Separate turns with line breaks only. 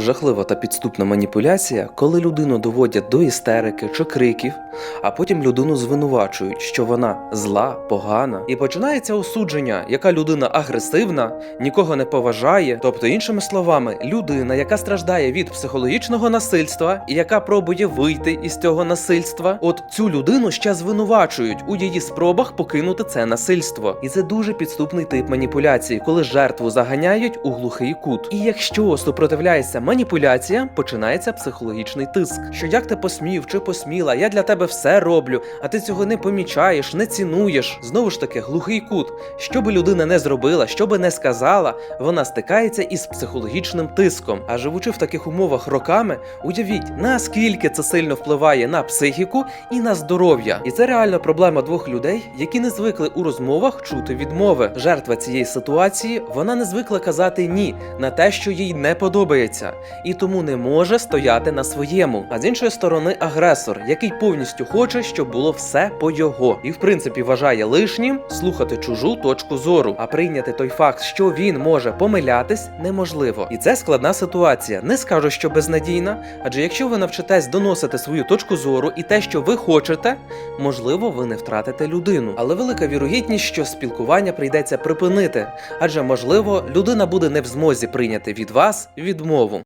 Жахлива та підступна маніпуляція, коли людину доводять до істерики чи криків, а потім людину звинувачують, що вона зла, погана, і починається осудження, яка людина агресивна, нікого не поважає. Тобто, іншими словами, людина, яка страждає від психологічного насильства і яка пробує вийти із цього насильства, от цю людину ще звинувачують у її спробах покинути це насильство. І це дуже підступний тип маніпуляції, коли жертву заганяють у глухий кут. І якщо супротивляється маніпуляція, починається психологічний тиск. Що як ти посмів чи посміла, я для тебе все роблю, а ти цього не помічаєш, не цінуєш. Знову ж таки, глухий кут. Що би людина не зробила, що би не сказала, вона стикається із психологічним тиском. А живучи в таких умовах роками, уявіть, наскільки це сильно впливає на психіку і на здоров'я. І це реально проблема двох людей, які не звикли у розмовах чути відмови. Жертва цієї ситуації вона не звикла казати ні на те, що їй не подобається, і тому не може стояти на своєму. А з іншої сторони, агресор, який повністю хоче, щоб було все по його, і в принципі вважає лишнім слухати чужу точку зору, а прийняти той факт, що він може помилятись, неможливо. І це складна ситуація. Не скажу, що безнадійна, адже якщо ви навчитесь доносити свою точку зору і те, що ви хочете, можливо, ви не втратите людину. Але велика вірогідність, що спілкування прийдеться припинити, адже можливо, людина буде не в змозі прийняти від вас відмову.